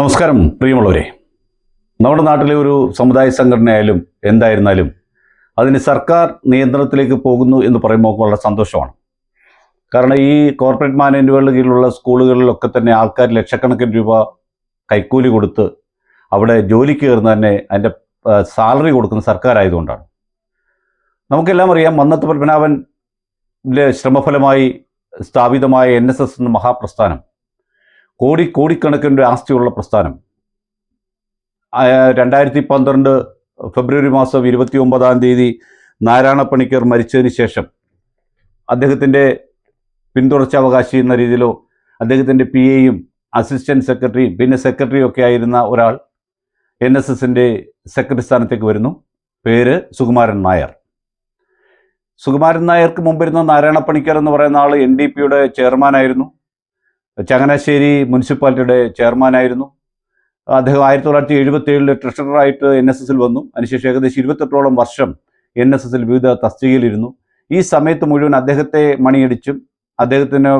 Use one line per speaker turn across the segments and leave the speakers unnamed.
നമസ്കാരം പ്രിയമുള്ളവരെ നമ്മുടെ നാട്ടിലെ ഒരു സമുദായ സംഘടനയായാലും എന്തായിരുന്നാലും അതിന് സർക്കാർ നിയന്ത്രണത്തിലേക്ക് പോകുന്നു എന്ന് പറയുമ്പോൾ വളരെ സന്തോഷമാണ് കാരണം ഈ കോർപ്പറേറ്റ് മാനേജ്മെൻറ്റുകളുടെ കീഴിലുള്ള സ്കൂളുകളിലൊക്കെ തന്നെ ആൾക്കാർ ലക്ഷക്കണക്കിന് രൂപ കൈക്കൂലി കൊടുത്ത് അവിടെ ജോലിക്ക് കയറുന്ന തന്നെ അതിൻ്റെ സാലറി കൊടുക്കുന്ന സർക്കാരായതുകൊണ്ടാണ് നമുക്കെല്ലാം അറിയാം മന്നത്ത് പത്മനാഭൻ്റെ ശ്രമഫലമായി സ്ഥാപിതമായ എൻ എസ് എസ് എന്ന മഹാപ്രസ്ഥാനം കോടി കോടിക്കണക്കിൻ്റെ ആസ്തിയുള്ള പ്രസ്ഥാനം രണ്ടായിരത്തി പന്ത്രണ്ട് ഫെബ്രുവരി മാസം ഇരുപത്തി ഒമ്പതാം തീയതി നാരായണ പണിക്കർ മരിച്ചതിന് ശേഷം അദ്ദേഹത്തിൻ്റെ പിന്തുടർച്ചാവകാശി എന്ന രീതിയിലോ അദ്ദേഹത്തിൻ്റെ പി എയും അസിസ്റ്റൻറ്റ് സെക്രട്ടറിയും പിന്നെ സെക്രട്ടറിയും ഒക്കെ ആയിരുന്ന ഒരാൾ എൻ എസ് എസിൻ്റെ സെക്രട്ടറി സ്ഥാനത്തേക്ക് വരുന്നു പേര് സുകുമാരൻ നായർ സുകുമാരൻ നായർക്ക് മുമ്പിരുന്ന നാരായണ പണിക്കർ എന്ന് പറയുന്ന ആൾ എൻ ഡി പിയുടെ ചെയർമാനായിരുന്നു ചങ്ങനാശ്ശേരി മുനിസിപ്പാലിറ്റിയുടെ ചെയർമാനായിരുന്നു അദ്ദേഹം ആയിരത്തി തൊള്ളായിരത്തി എഴുപത്തി ഏഴിൽ ട്രഷററായിട്ട് എൻ എസ് എസിൽ വന്നു അതിനുശേഷം ഏകദേശം ഇരുപത്തെട്ടോളം വർഷം എൻ എസ് എസിൽ വിവിധ തസ്തികയിലിരുന്നു ഈ സമയത്ത് മുഴുവൻ അദ്ദേഹത്തെ മണിയടിച്ചും അദ്ദേഹത്തിന്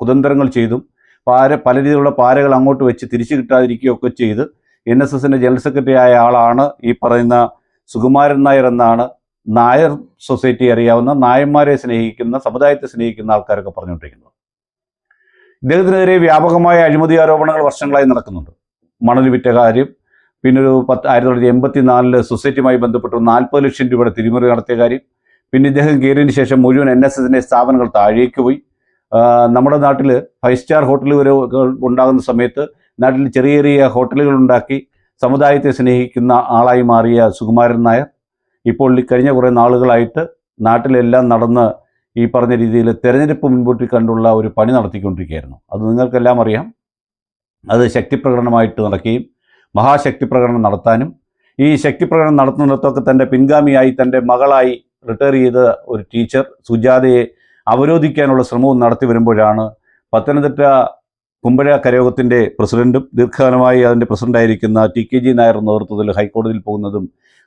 കുതന്ത്രങ്ങൾ ചെയ്തും പാര പല രീതിയിലുള്ള പാരകൾ അങ്ങോട്ട് വെച്ച് തിരിച്ചു കിട്ടാതിരിക്കുകയൊക്കെ ചെയ്ത് എൻ എസ് എസിൻ്റെ ജനറൽ സെക്രട്ടറി ആയ ആളാണ് ഈ പറയുന്ന സുകുമാരൻ നായർ എന്നാണ് നായർ സൊസൈറ്റി അറിയാവുന്ന നായന്മാരെ സ്നേഹിക്കുന്ന സമുദായത്തെ സ്നേഹിക്കുന്ന ആൾക്കാരൊക്കെ പറഞ്ഞുകൊണ്ടിരിക്കുന്നത് ഇദ്ദേഹത്തിനെതിരെ വ്യാപകമായ അഴിമതി ആരോപണങ്ങൾ വർഷങ്ങളായി നടക്കുന്നുണ്ട് മണൽ വിറ്റ കാര്യം പിന്നെ ഒരു പത്ത് ആയിരത്തി തൊള്ളായിരത്തി എൺപത്തി നാലില് സൊസൈറ്റിയുമായി ബന്ധപ്പെട്ട് നാൽപ്പത് ലക്ഷം രൂപയുടെ തിരിമറി നടത്തിയ കാര്യം പിന്നെ ഇദ്ദേഹം കയറിയതിന് ശേഷം മുഴുവൻ എൻ എസ് എസിൻ്റെ സ്ഥാപനങ്ങൾ താഴേക്ക് പോയി നമ്മുടെ നാട്ടിൽ ഫൈവ് സ്റ്റാർ ഹോട്ടൽ വരെ ഉണ്ടാകുന്ന സമയത്ത് നാട്ടിൽ ചെറിയ ചെറിയ ഹോട്ടലുകൾ ഉണ്ടാക്കി സമുദായത്തെ സ്നേഹിക്കുന്ന ആളായി മാറിയ സുകുമാരൻ നായർ ഇപ്പോൾ കഴിഞ്ഞ കുറേ നാളുകളായിട്ട് നാട്ടിലെല്ലാം നടന്ന് ഈ പറഞ്ഞ രീതിയിൽ തെരഞ്ഞെടുപ്പ് മുൻകൂട്ടി കണ്ടുള്ള ഒരു പണി നടത്തിക്കൊണ്ടിരിക്കുകയായിരുന്നു അത് നിങ്ങൾക്കെല്ലാം അറിയാം അത് ശക്തിപ്രകടനമായിട്ട് നടക്കുകയും മഹാശക്തി പ്രകടനം നടത്താനും ഈ ശക്തി പ്രകടനം നടത്തുന്നിടത്തൊക്കെ തൻ്റെ പിൻഗാമിയായി തൻ്റെ മകളായി റിട്ടയർ ചെയ്ത ഒരു ടീച്ചർ സുജാതയെ അവരോധിക്കാനുള്ള ശ്രമവും നടത്തി വരുമ്പോഴാണ് പത്തനംതിട്ട കുമ്പഴ കരയോഗത്തിൻ്റെ പ്രസിഡന്റും ദീർഘകാലമായി അതിൻ്റെ ആയിരിക്കുന്ന ടി കെ ജി നായർ നേതൃത്വത്തിൽ ഹൈക്കോടതിയിൽ പോകുന്നതും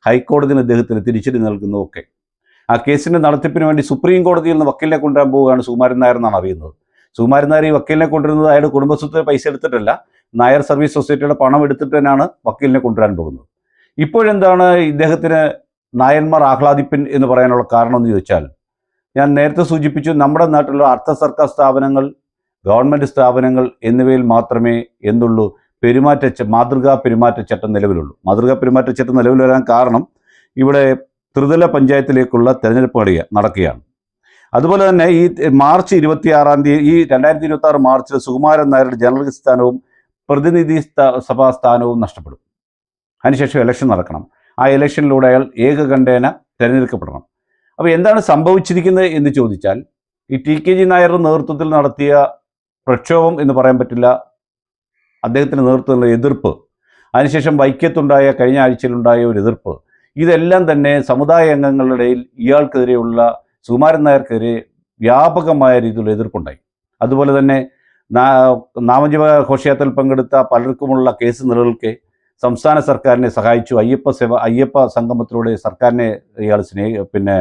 ഹൈക്കോടതിയിൽ അദ്ദേഹത്തിന് തിരിച്ചടി നൽകുന്നതും ഒക്കെ ആ കേസിൻ്റെ നടത്തിപ്പിന് വേണ്ടി സുപ്രീം കോടതിയിൽ നിന്ന് വക്കീലിനെ കൊണ്ടുവരാൻ പോവുകയാണ് സുകുമാരൻ നായർ എന്നാണ് അറിയുന്നത് സുകുമാരൻ നായർ ഈ വക്കീലിനെ കൊണ്ടുവരുന്നത് അയാളുടെ കുടുംബസ്വത്ത് പൈസ എടുത്തിട്ടല്ല നായർ സർവീസ് സൊസൈറ്റിയുടെ പണം എടുത്തിട്ട് തന്നെയാണ് വക്കീലിനെ കൊണ്ടുവരാൻ പോകുന്നത് ഇപ്പോഴെന്താണ് ഇദ്ദേഹത്തിന് നായന്മാർ ആഹ്ലാദിപ്പിൻ എന്ന് പറയാനുള്ള കാരണം എന്ന് ചോദിച്ചാൽ ഞാൻ നേരത്തെ സൂചിപ്പിച്ചു നമ്മുടെ നാട്ടിലുള്ള അർദ്ധ സർക്കാർ സ്ഥാപനങ്ങൾ ഗവൺമെൻറ് സ്ഥാപനങ്ങൾ എന്നിവയിൽ മാത്രമേ എന്തുള്ളൂ പെരുമാറ്റ മാതൃകാ പെരുമാറ്റച്ചട്ടം നിലവിലുള്ളൂ മാതൃകാ പെരുമാറ്റച്ചട്ടം നിലവിൽ വരാൻ കാരണം ഇവിടെ ത്രിതല പഞ്ചായത്തിലേക്കുള്ള തെരഞ്ഞെടുപ്പ് കളിയ നടക്കുകയാണ് അതുപോലെ തന്നെ ഈ മാർച്ച് ഇരുപത്തിയാറാം തീയതി ഈ രണ്ടായിരത്തി ഇരുപത്തി ആറ് മാർച്ചിൽ സുകുമാരൻ നായരുടെ ജനറൽ സ്ഥാനവും പ്രതിനിധി സഭാ സ്ഥാനവും നഷ്ടപ്പെടും അതിനുശേഷം ഇലക്ഷൻ നടക്കണം ആ ഇലക്ഷനിലൂടെ അയാൾ ഏകകണ്ഠേന തിരഞ്ഞെടുക്കപ്പെടണം അപ്പോൾ എന്താണ് സംഭവിച്ചിരിക്കുന്നത് എന്ന് ചോദിച്ചാൽ ഈ ടി കെ ജി നായരുടെ നേതൃത്വത്തിൽ നടത്തിയ പ്രക്ഷോഭം എന്ന് പറയാൻ പറ്റില്ല അദ്ദേഹത്തിൻ്റെ നേതൃത്വത്തിലുള്ള എതിർപ്പ് അതിനുശേഷം വൈക്കത്തുണ്ടായ കഴിഞ്ഞ ആഴ്ചയിലുണ്ടായ ഒരു എതിർപ്പ് ഇതെല്ലാം തന്നെ സമുദായ അംഗങ്ങളുടെയിൽ ഇടയിൽ ഇയാൾക്കെതിരെയുള്ള സുകുമാരൻ നായർക്കെതിരെ വ്യാപകമായ രീതിയിലുള്ള എതിർപ്പുണ്ടായി അതുപോലെ തന്നെ നാമജീവ ഘോഷയാത്രയിൽ പങ്കെടുത്ത പലർക്കുമുള്ള കേസ് നിലകൾക്ക് സംസ്ഥാന സർക്കാരിനെ സഹായിച്ചു അയ്യപ്പ സേവ അയ്യപ്പ സംഗമത്തിലൂടെ സർക്കാരിനെ ഇയാൾ സ്നേഹ പിന്നെ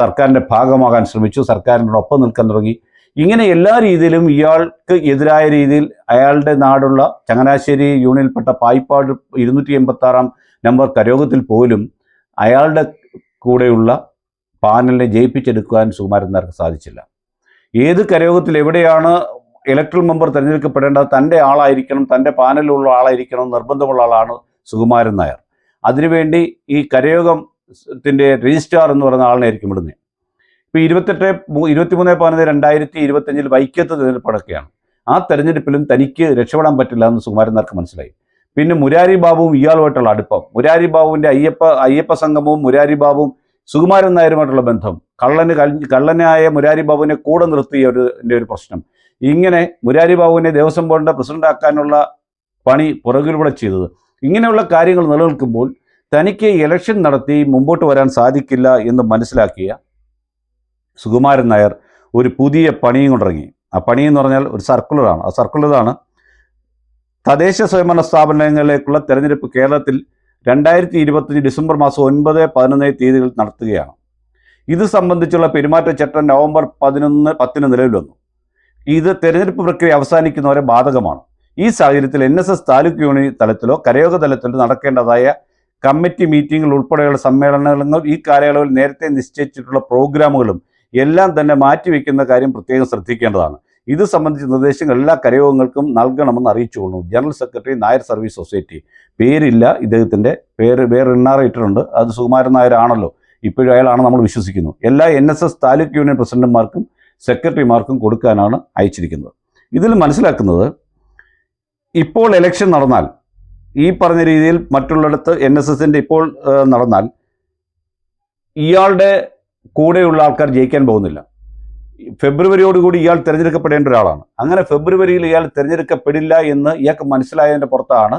സർക്കാരിൻ്റെ ഭാഗമാകാൻ ശ്രമിച്ചു സർക്കാരിനോടൊപ്പം നിൽക്കാൻ തുടങ്ങി ഇങ്ങനെ എല്ലാ രീതിയിലും ഇയാൾക്ക് എതിരായ രീതിയിൽ അയാളുടെ നാടുള്ള ചങ്ങനാശ്ശേരി യൂണിയനിൽപ്പെട്ട പായിപ്പാട് ഇരുന്നൂറ്റി എൺപത്തി ആറാം നമ്പർ കരോഗത്തിൽ പോലും അയാളുടെ കൂടെയുള്ള പാനലിനെ ജയിപ്പിച്ചെടുക്കുവാൻ സുകുമാരൻ സാധിച്ചില്ല ഏത് കരയോഗത്തിൽ എവിടെയാണ് ഇലക്ട്രൽ മെമ്പർ തിരഞ്ഞെടുക്കപ്പെടേണ്ടത് തൻ്റെ ആളായിരിക്കണം തൻ്റെ പാനലിലുള്ള ആളായിരിക്കണം നിർബന്ധമുള്ള ആളാണ് സുകുമാരൻ നായർ അതിനുവേണ്ടി ഈ കരയോഗത്തിൻ്റെ രജിസ്ട്രാർ എന്ന് പറയുന്ന ആളിനായിരിക്കും ഇടുന്നത് ഇപ്പോൾ ഇരുപത്തെട്ട് ഇരുപത്തിമൂന്ന് പതിനൊന്ന് രണ്ടായിരത്തി ഇരുപത്തഞ്ചിൽ വൈക്കത്ത് തിരഞ്ഞെടുപ്പ് ആ തെരഞ്ഞെടുപ്പിലും തനിക്ക് രക്ഷപ്പെടാൻ പറ്റില്ല എന്ന് സുകുമാരൻ നായർക്ക് മനസ്സിലായി പിന്നെ മുരാരി ബാബുവും ഇയാളുമായിട്ടുള്ള അടുപ്പം മുരാരി ബാബുവിൻ്റെ അയ്യപ്പ അയ്യപ്പ സംഗമവും മുരാരി ബാബുവും സുകുമാരൻ നായരുമായിട്ടുള്ള ബന്ധം കള്ളന് കള്ളനായ മുരാരി ബാബുവിനെ കൂടെ നിർത്തിയ ഒരു ഒരു പ്രശ്നം ഇങ്ങനെ മുരാരി ബാബുവിനെ ദേവസ്വം ബോർഡിൻ്റെ പ്രസിഡന്റാക്കാനുള്ള പണി പുറകിലൂടെ ചെയ്തത് ഇങ്ങനെയുള്ള കാര്യങ്ങൾ നിലനിൽക്കുമ്പോൾ തനിക്ക് ഇലക്ഷൻ നടത്തി മുമ്പോട്ട് വരാൻ സാധിക്കില്ല എന്ന് മനസ്സിലാക്കിയ സുകുമാരൻ നായർ ഒരു പുതിയ പണിയും കൊണ്ടിറങ്ങി ആ പണി എന്ന് പറഞ്ഞാൽ ഒരു സർക്കുലറാണ് ആ സർക്കുലറാണ് തദ്ദേശ സ്വയംഭരണ സ്ഥാപനങ്ങളിലേക്കുള്ള തെരഞ്ഞെടുപ്പ് കേരളത്തിൽ രണ്ടായിരത്തി ഇരുപത്തഞ്ച് ഡിസംബർ മാസം ഒൻപത് പതിനൊന്ന് തീയതികളിൽ നടത്തുകയാണ് ഇത് സംബന്ധിച്ചുള്ള പെരുമാറ്റച്ചട്ടം നവംബർ പതിനൊന്ന് പത്തിന് നിലവിൽ വന്നു ഇത് തെരഞ്ഞെടുപ്പ് പ്രക്രിയ അവസാനിക്കുന്നവരെ ബാധകമാണ് ഈ സാഹചര്യത്തിൽ N S S taluk union തലത്തിലോ കരയോഗ തലത്തിലോ നടക്കേണ്ടതായ കമ്മിറ്റി മീറ്റിംഗുകൾ ഉൾപ്പെടെയുള്ള സമ്മേളനങ്ങൾ ഈ കാലയളവിൽ നേരത്തെ നിശ്ചയിച്ചിട്ടുള്ള പ്രോഗ്രാമുകളും എല്ലാം തന്നെ മാറ്റിവെക്കുന്ന കാര്യം പ്രത്യേകം ശ്രദ്ധിക്കേണ്ടതാണ് ഇത് സംബന്ധിച്ച നിർദ്ദേശങ്ങൾ എല്ലാ കരയോഗങ്ങൾക്കും നൽകണമെന്ന് അറിയിച്ചുകൊള്ളു general secretary Nair service society പേരില്ല ഇദ്ദേഹത്തിൻ്റെ പേര് വേറെ ഇണ്ണാറേറ്ററുണ്ട് അത് സുകുമാരൻ നായരാണല്ലോ ഇപ്പോഴും അയാളാണ് നമ്മൾ വിശ്വസിക്കുന്നു എല്ലാ N S S taluk union പ്രസിഡന്റുമാർക്കും സെക്രട്ടറിമാർക്കും കൊടുക്കാനാണ് അയച്ചിരിക്കുന്നത് ഇതിൽ മനസ്സിലാക്കുന്നത് ഇപ്പോൾ ഇലക്ഷൻ നടന്നാൽ ഈ പറഞ്ഞ രീതിയിൽ മറ്റുള്ളിടത്ത് എൻ എസ് എസിൻ്റെ ഇപ്പോൾ നടന്നാൽ ഇയാളുടെ കൂടെയുള്ള ആൾക്കാർ ജയിക്കാൻ പോകുന്നില്ല ഫെബ്രുവരിയോടുകൂടി ഇയാൾ തിരഞ്ഞെടുക്കപ്പെടേണ്ട ഒരാളാണ് അങ്ങനെ ഫെബ്രുവരിയിൽ ഇയാൾ തിരഞ്ഞെടുക്കപ്പെടില്ല എന്ന് ഇയാൾക്ക് മനസ്സിലായതിൻ്റെ പുറത്താണ്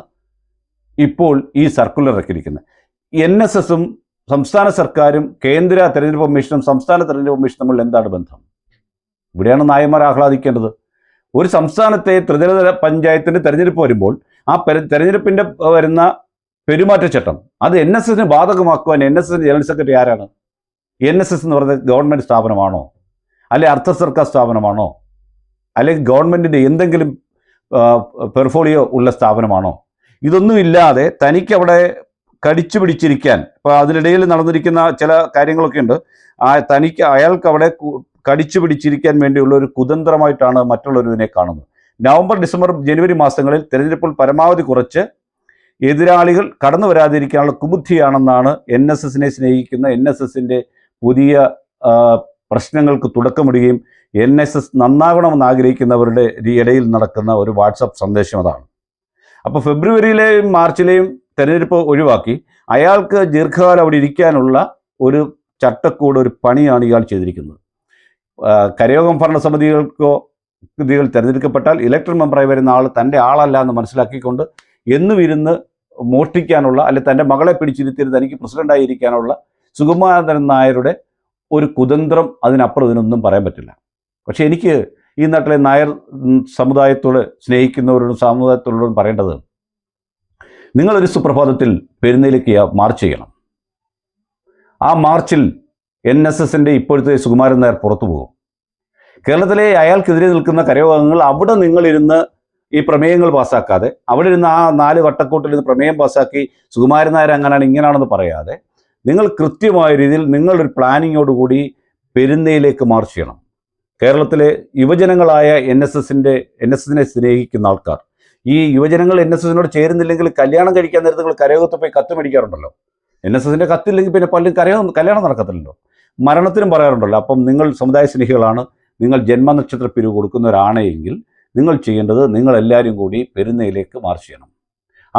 ഇപ്പോൾ ഈ സർക്കുലർ ഇറക്കിയിരിക്കുന്നത് എൻ എസ് എസും സംസ്ഥാന സർക്കാരും കേന്ദ്ര തെരഞ്ഞെടുപ്പ് കമ്മീഷനും സംസ്ഥാന തെരഞ്ഞെടുപ്പ് കമ്മീഷനും തമ്മിൽ എന്താണ് ബന്ധം ഇവിടെയാണ് നായന്മാർ ആഹ്ലാദിക്കേണ്ടത് ഒരു സംസ്ഥാനത്തെ ത്രിതല പഞ്ചായത്തിൻ്റെ തെരഞ്ഞെടുപ്പ് വരുമ്പോൾ ആ തെരഞ്ഞെടുപ്പിൻ്റെ വരുന്ന പെരുമാറ്റച്ചട്ടം അത് എൻ എസ് എസിന് ബാധകമാക്കുവാൻ N S S general secretary ആരാണ് എൻ എസ് എസ് എന്ന് പറയുന്നത് ഗവൺമെൻറ് സ്ഥാപനമാണോ അല്ലെ അർദ്ധ സർക്കാർ സ്ഥാപനമാണോ അല്ലെങ്കിൽ ഗവൺമെൻറ്റിൻ്റെ എന്തെങ്കിലും പെർഫോളിയോ ഉള്ള സ്ഥാപനമാണോ ഇതൊന്നുമില്ലാതെ തനിക്ക് അവിടെ കടിച്ചു പിടിച്ചിരിക്കാൻ ഇപ്പോൾ അതിനിടയിൽ നടന്നിരിക്കുന്ന ചില കാര്യങ്ങളൊക്കെ ഉണ്ട് ആ തനിക്ക് അയാൾക്ക് അവിടെ കടിച്ചു പിടിച്ചിരിക്കാൻ വേണ്ടിയുള്ള ഒരു കുതന്ത്രമായിട്ടാണ് മറ്റുള്ളവരുവിനെ കാണുന്നത് നവംബർ ഡിസംബർ ജനുവരി മാസങ്ങളിൽ തിരഞ്ഞെടുപ്പിൽ പരമാവധി കുറച്ച് എതിരാളികൾ കടന്നു വരാതിരിക്കാനുള്ള കുബുദ്ധിയാണെന്നാണ് എൻ എസ് എസിനെ സ്നേഹിക്കുന്ന എൻ എസ് എസിൻ്റെ പുതിയ പ്രശ്നങ്ങൾക്ക് തുടക്കമിടുകയും എൻ എസ് എസ് നന്നാകണമെന്ന് ആഗ്രഹിക്കുന്നവരുടെ ഇടയിൽ നടക്കുന്ന ഒരു വാട്സപ്പ് സന്ദേശം അതാണ് അപ്പോൾ ഫെബ്രുവരിയിലെയും മാർച്ചിലെയും തെരഞ്ഞെടുപ്പ് ഒഴിവാക്കി അയാൾക്ക് ദീർഘകാലം അവിടെ ഇരിക്കാനുള്ള ഒരു ചട്ടക്കൂട് ഒരു പണിയാണ് ഇയാൾ ചെയ്തിരിക്കുന്നത് കരയോഗം ഭരണസമിതികൾക്കോ ഇതികൾ തിരഞ്ഞെടുക്കപ്പെട്ടാൽ ഇലക്ടഡ് മെമ്പറായി വരുന്ന ആൾ തൻ്റെ ആളല്ല എന്ന് മനസ്സിലാക്കിക്കൊണ്ട് എന്നും ഇരുന്ന് മോഷ്ടിക്കാനുള്ള അല്ലെ തൻ്റെ മകളെ പിടിച്ചിരുത്തിയിരുന്ന് തനിക്ക് പ്രസിഡൻ്റായിരിക്കാനുള്ള സുകുമാരൻ നായരുടെ ഒരു കുതന്ത്രം അതിനപ്പുറം ഇതിനൊന്നും പറയാൻ പറ്റില്ല പക്ഷേ എനിക്ക് ഈ നാട്ടിലെ നായർ സമുദായത്തോട് സ്നേഹിക്കുന്നവരോടും സമുദായത്തോടും പറയേണ്ടത് നിങ്ങളൊരു സുപ്രഭാതത്തിൽ പെരുന്നയിലേക്ക് മാർച്ച് ചെയ്യണം ആ മാർച്ചിൽ എൻ എസ് എസിൻ്റെ ഇപ്പോഴത്തെ സുകുമാരൻ നായർ പുറത്തു പോകും കേരളത്തിലെ അയാൾക്കെതിരെ നിൽക്കുന്ന കരയോഗങ്ങൾ അവിടെ നിങ്ങളിരുന്ന് ഈ പ്രമേയങ്ങൾ പാസ്സാക്കാതെ അവിടെ ഇരുന്ന് ആ നാല് വട്ടക്കൂട്ടിൽ നിന്ന് പ്രമേയം പാസ്സാക്കി സുകുമാരൻ നായർ അങ്ങനെയാണ് ഇങ്ങനെയാണെന്ന് പറയാതെ നിങ്ങൾ കൃത്യമായ രീതിയിൽ നിങ്ങളൊരു പ്ലാനിങ്ങോടുകൂടി പെരുന്നയിലേക്ക് മാർച്ച് ചെയ്യണം കേരളത്തിലെ യുവജനങ്ങളായ എൻ എസ് എസിൻ്റെ എൻ എസ് എസിനെ സ്നേഹിക്കുന്ന ആൾക്കാർ ഈ യുവജനങ്ങൾ എൻ എസ് എസിനോട് ചേരുന്നില്ലെങ്കിൽ കല്യാണം കഴിക്കാൻ നേരത്തെ നിങ്ങൾ കരയോഗത്ത് പോയി കത്ത് മേടിക്കാറുണ്ടല്ലോ എൻ എസ് എസിൻ്റെ കത്തില്ലെങ്കിൽ പിന്നെ പലരും കരയോ കല്യാണം നടക്കത്തില്ലല്ലോ മരണത്തിനും പറയാറുണ്ടല്ലോ അപ്പം നിങ്ങൾ സമുദായ സ്നേഹികളാണ് നിങ്ങൾ ജന്മനക്ഷത്ര പിരിവ് കൊടുക്കുന്ന ഒരാണെങ്കിൽ നിങ്ങൾ ചെയ്യേണ്ടത് നിങ്ങളെല്ലാവരും കൂടി പെരുന്നയിലേക്ക് മാർച്ച് ചെയ്യണം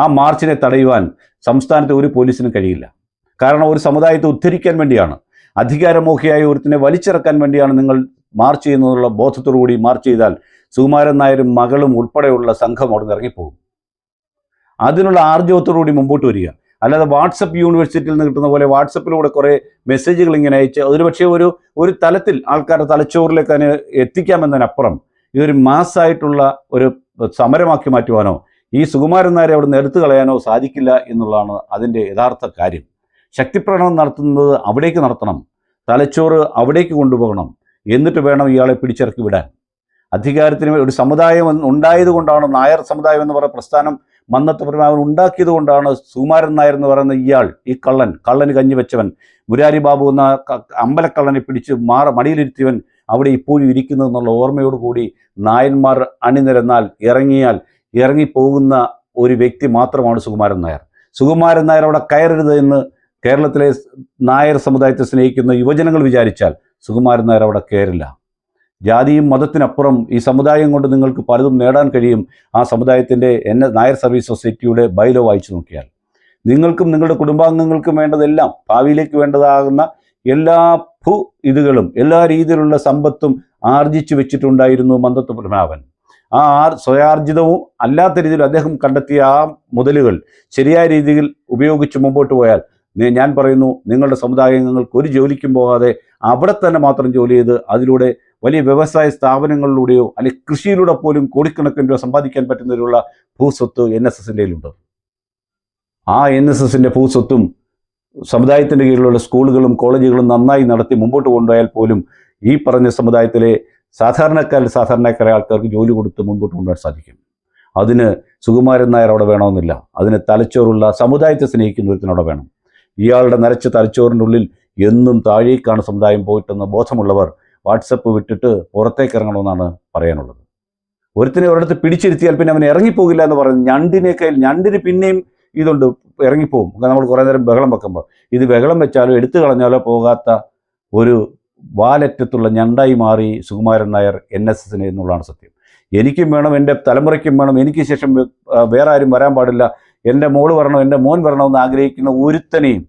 ആ മാർച്ചിനെ തടയുവാൻ സംസ്ഥാനത്തെ ഒരു പോലീസിനും കഴിയില്ല കാരണം ഒരു സമുദായത്തെ ഉദ്ധരിക്കാൻ വേണ്ടിയാണ് അധികാരമോഹിയായ ഒരുത്തിനെ വലിച്ചിറക്കാൻ വേണ്ടിയാണ് നിങ്ങൾ മാർച്ച് ചെയ്യുന്നതിനുള്ള ബോധത്തോടുകൂടി മാർച്ച് ചെയ്താൽ സുകുമാരൻ നായരും മകളും ഉൾപ്പെടെയുള്ള സംഘം അവിടെ ഇറങ്ങിപ്പോകും അതിനുള്ള ആർജവത്തോടുകൂടി മുമ്പോട്ട് വരിക അല്ലാതെ വാട്സപ്പ് യൂണിവേഴ്സിറ്റിയിൽ നിന്ന് കിട്ടുന്ന പോലെ വാട്സപ്പിലൂടെ കുറേ മെസ്സേജുകൾ ഇങ്ങനെ അയച്ച് അതൊരു പക്ഷേ ഒരു ഒരു തലത്തിൽ ആൾക്കാരുടെ തലച്ചോറിലേക്ക് അതിന് എത്തിക്കാമെന്നതിനപ്പുറം ഇതൊരു മാസ്സായിട്ടുള്ള ഒരു സമരമാക്കി മാറ്റുവാനോ ഈ സുകുമാരൻ നായരെ അവിടെ നിന്ന് എടുത്തു കളയാനോ സാധിക്കില്ല എന്നുള്ളതാണ് അതിൻ്റെ യഥാർത്ഥ കാര്യം ശക്തിപ്രകടനം നടത്തുന്നത് അവിടേക്ക് നടത്തണം തലച്ചോറ് അവിടേക്ക് കൊണ്ടുപോകണം എന്നിട്ട് വേണം ഇയാളെ പിടിച്ചിറക്കി വിടാൻ അധികാരത്തിന് ഒരു സമുദായം കൊണ്ടാണ് നായർ സമുദായം എന്ന് പറയുന്ന പ്രസ്ഥാനം മന്നത്ത് പരമാവൻ ഉണ്ടാക്കിയത് കൊണ്ടാണ് സുമാരൻ നായർ എന്ന് പറയുന്ന ഇയാൾ ഈ കള്ളൻ കള്ളന് കഞ്ഞി വെച്ചവൻ മുരാരി ബാബു എന്ന അമ്പലക്കള്ളനെ പിടിച്ച് മാറ മടിയിലിരുത്തിയവൻ അവിടെ ഇപ്പോഴും ഇരിക്കുന്നു എന്നുള്ള ഓർമ്മയോടുകൂടി നായന്മാർ അണിനിരന്നാൽ ഇറങ്ങിയാൽ ഇറങ്ങിപ്പോകുന്ന ഒരു വ്യക്തി മാത്രമാണ് സുകുമാരൻ നായർ സുകുമാരൻ നായർ അവിടെ കയറരുത് എന്ന് കേരളത്തിലെ നായർ സമുദായത്തെ സ്നേഹിക്കുന്ന യുവജനങ്ങൾ വിചാരിച്ചാൽ സുകുമാരൻ നായർ അവിടെ കയറില്ല ജാതിയും മതത്തിനപ്പുറം ഈ സമുദായം കൊണ്ട് നിങ്ങൾക്ക് പലതും നേടാൻ കഴിയും ആ സമുദായത്തിൻ്റെ എൻ നായർ സർവീസ് സൊസൈറ്റിയുടെ ബൈലോ വായിച്ചു നോക്കിയാൽ നിങ്ങൾക്കും നിങ്ങളുടെ കുടുംബാംഗങ്ങൾക്കും വേണ്ടതെല്ലാം ഭാവിയിലേക്ക് വേണ്ടതാകുന്ന എല്ലാ ഭൂ ഇതുകളും എല്ലാ രീതിയിലുള്ള സമ്പത്തും ആർജിച്ചു വെച്ചിട്ടുണ്ടായിരുന്നു മന്ദത്ത് പത്മനാഭൻ ആ ആർ സ്വയാർജിതവും അല്ലാത്ത രീതിയിൽ അദ്ദേഹം കണ്ടെത്തിയ ആ മുതലുകൾ ശരിയായ രീതിയിൽ ഉപയോഗിച്ച് മുമ്പോട്ട് പോയാൽ ഞാൻ പറയുന്നു നിങ്ങളുടെ സമുദായങ്ങൾക്ക് ഒരു ജോലിക്കും പോകാതെ അവിടെ തന്നെ മാത്രം ജോലി ചെയ്ത് അതിലൂടെ വലിയ വ്യവസായ സ്ഥാപനങ്ങളിലൂടെയോ അല്ലെങ്കിൽ കൃഷിയിലൂടെ പോലും കോടിക്കണക്കിന് രൂപ സമ്പാദിക്കാൻ പറ്റുന്നതിലുള്ള ഭൂസ്വത്ത് എൻ എസ് കയ്യിലുണ്ട് ആ എൻ എസ് എസിൻ്റെ ഭൂസ്വത്തും സമുദായത്തിൻ്റെ കീഴിലുള്ള സ്കൂളുകളും കോളേജുകളും നന്നായി നടത്തി മുമ്പോട്ട് കൊണ്ടുപോയാൽ പോലും ഈ പറഞ്ഞ സമുദായത്തിലെ സാധാരണക്കാരിൽ സാധാരണക്കാരെ ആൾക്കാർക്ക് ജോലി കൊടുത്ത് മുൻപോട്ട് കൊണ്ടുപോകാൻ സാധിക്കും അതിന് സുകുമാരൻ നായർ അവിടെ വേണമെന്നില്ല അതിന് തലച്ചോറുള്ള സമുദായത്തെ സ്നേഹിക്കുന്ന ഒരുത്തിനവിടെ വേണം ഇയാളുടെ നരച്ച തലച്ചോറിൻ്റെ ഉള്ളിൽ എന്നും താഴേക്കാണ് സമുദായം പോയിട്ടെന്ന് ബോധമുള്ളവർ വാട്സപ്പ് വിട്ടിട്ട് പുറത്തേക്ക് ഇറങ്ങണമെന്നാണ് പറയാനുള്ളത് ഒരുത്തിനെ ഒരിടത്ത് പിടിച്ചിരുത്തിയാൽ പിന്നെ അവൻ ഇറങ്ങിപ്പോകില്ല എന്ന് പറയുന്നത് കയ്യിൽ ഞണ്ടിന് പിന്നെയും ഇതുണ്ട് ഇറങ്ങിപ്പോകും നമ്മൾ കുറേ നേരം ബഹളം വെക്കുമ്പോൾ ഇത് ബഹളം വെച്ചാലോ എടുത്തു കളഞ്ഞാലോ പോകാത്ത ഒരു വാലറ്റത്തുള്ള ഞണ്ടായി മാറി സുകുമാരൻ നായർ എൻ എസ് എസിന് എന്നുള്ളതാണ് സത്യം എനിക്കും വേണം എൻ്റെ തലമുറയ്ക്കും വേണം എനിക്ക് ശേഷം വേറെ ആരും വരാൻ പാടില്ല എൻ്റെ മോള് വരണോ എൻ്റെ മോൻ വരണമെന്ന് ആഗ്രഹിക്കുന്ന ഒരുത്തനെയും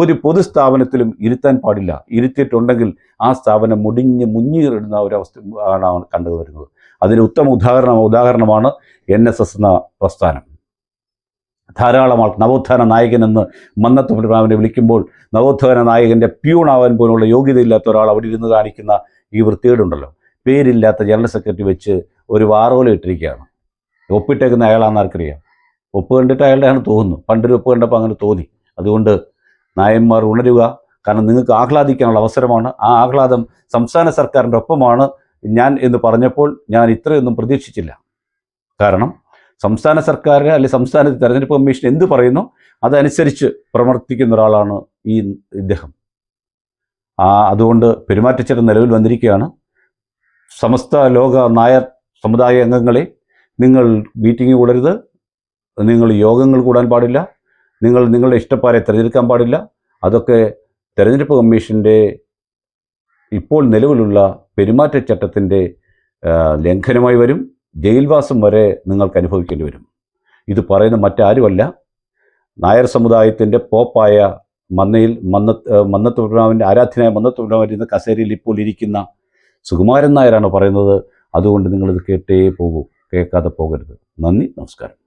ഒരു പൊതുസ്ഥാപനത്തിലും ഇരുത്താൻ പാടില്ല ഇരുത്തിയിട്ടുണ്ടെങ്കിൽ ആ സ്ഥാപനം മുടിഞ്ഞ് മുങ്ങിയിടുന്ന ഒരവസ്ഥ ആണ് കണ്ടു വരുന്നത് അതിന് ഉത്തമ ഉദാഹരണ ഉദാഹരണമാണ് എൻ എസ് എസ് എന്ന പ്രസ്ഥാനം ധാരാളം ആൾ നവോത്ഥാന നായകനെന്ന് മന്നത്ത് പരമാവിനെ വിളിക്കുമ്പോൾ നവോത്ഥാന നായകൻ്റെ പ്യൂണാവാൻ പോലുള്ള യോഗ്യതയില്ലാത്ത ഒരാൾ അവിടെ ഇരുന്ന് കാണിക്കുന്ന ഈ വൃത്തികേടുണ്ടല്ലോ പേരില്ലാത്ത ജനറൽ സെക്രട്ടറി വെച്ച് ഒരു വാറോല ഇട്ടിരിക്കുകയാണ് ഒപ്പിട്ടേക്കുന്ന അയാളാണെന്ന് ആർക്കറിയാം ഒപ്പ് കണ്ടിട്ട് അയാളുടെയാണ് ആണ് തോന്നുന്നു പണ്ടൊരു ഒപ്പ് കണ്ടപ്പോൾ അങ്ങനെ തോന്നി അതുകൊണ്ട് നായന്മാർ ഉണരുക കാരണം നിങ്ങൾക്ക് ആഹ്ലാദിക്കാനുള്ള അവസരമാണ് ആ ആഹ്ലാദം സംസ്ഥാന സർക്കാരിൻ്റെ ഒപ്പമാണ് ഞാൻ എന്ന് പറഞ്ഞപ്പോൾ ഞാൻ ഇത്രയൊന്നും പ്രതീക്ഷിച്ചില്ല കാരണം സംസ്ഥാന സർക്കാർ അല്ലെങ്കിൽ സംസ്ഥാന തെരഞ്ഞെടുപ്പ് കമ്മീഷൻ എന്ത് പറയുന്നു അതനുസരിച്ച് പ്രവർത്തിക്കുന്ന ഒരാളാണ് ഈ ഇദ്ദേഹം ആ അതുകൊണ്ട് പെരുമാറ്റച്ചട്ടം നിലവിൽ വന്നിരിക്കുകയാണ് സമസ്ത ലോക നായർ സമുദായ അംഗങ്ങളെ നിങ്ങൾ മീറ്റിംഗ് കൂടരുത് നിങ്ങൾ യോഗങ്ങൾ കൂടാൻ പാടില്ല നിങ്ങൾ നിങ്ങളുടെ ഇഷ്ടപ്പാരെ തിരഞ്ഞെടുക്കാൻ പാടില്ല അതൊക്കെ തിരഞ്ഞെടുപ്പ് കമ്മീഷൻ്റെ ഇപ്പോൾ നിലവിലുള്ള പെരുമാറ്റച്ചട്ടത്തിൻ്റെ ലംഘനമായി വരും ജയിൽവാസം വരെ നിങ്ങൾക്ക് അനുഭവിക്കേണ്ടി വരും ഇത് പറയുന്ന മറ്റാരുമല്ല നായർ സമുദായത്തിൻ്റെ പോപ്പായ മന്നയിൽ മന്നത്ത് മന്നത്ത് പ്രഭുരാമൻ്റെ ആരാധ്യനായ മന്നത്ത് പ്രഭുരാമൻ്റെ കസേരയിൽ ഇപ്പോൾ ഇരിക്കുന്ന സുകുമാരൻ നായരാണ് പറയുന്നത് അതുകൊണ്ട് നിങ്ങളിത് കേട്ടേ പോകൂ കേൾക്കാതെ പോകരുത് നന്ദി നമസ്കാരം